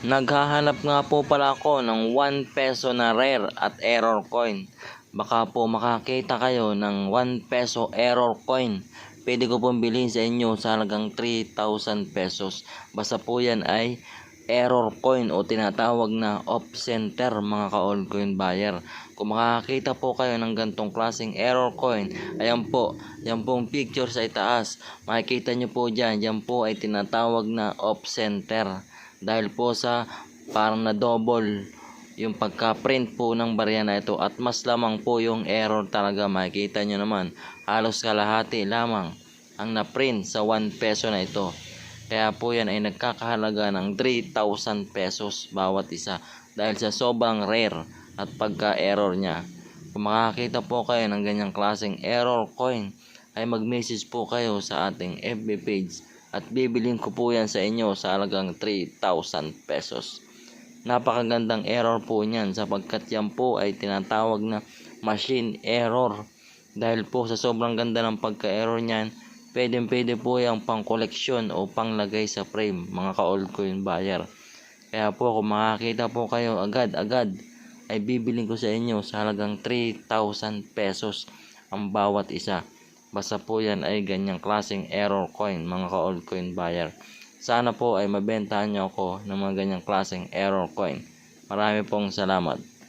Naghahanap nga po pala ako ng 1 peso na rare at error coin. Baka po makakita kayo ng 1 peso error coin. Pwede ko pong bilhin sa inyo sa halagang 3,000 pesos. Basta po yan ay error coin o tinatawag na off center mga ka-all coin buyer. Kung makakita po kayo ng gantong klaseng error coin, ayan po, yan pong picture sa itaas. Makikita nyo po dyan, yan po ay tinatawag na off center. Dahil po sa parang na double yung pagka-print po ng barya na ito. At mas lamang po yung error talaga. Makikita nyo naman halos kalahati lamang ang na-print sa 1 peso na ito. Kaya po yan ay nagkakahalaga ng 3,000 pesos bawat isa. Dahil sa sobrang rare at pagka-error niya. Kung makakita po kayo ng ganyang klaseng error coin ay mag-message po kayo sa ating FB page at bibilin ko po yan sa inyo sa halagang 3,000 pesos. Napakagandang error po niyan sapagkat yan po ay tinatawag na machine error. Dahil po sa sobrang ganda ng pagka-error niyan, pwedeng pwede po yung pang koleksyon o panglagay sa frame mga ka-old coin buyer. Kaya po kung makakita po kayo agad-agad ay bibiling ko sa inyo sa halagang 3,000 pesos ang bawat isa. Basta po yan ay ganyang klaseng error coin mga ka-old coin buyer. Sana po ay mabentahan nyo ako ng mga ganyang klaseng error coin. Marami pong salamat.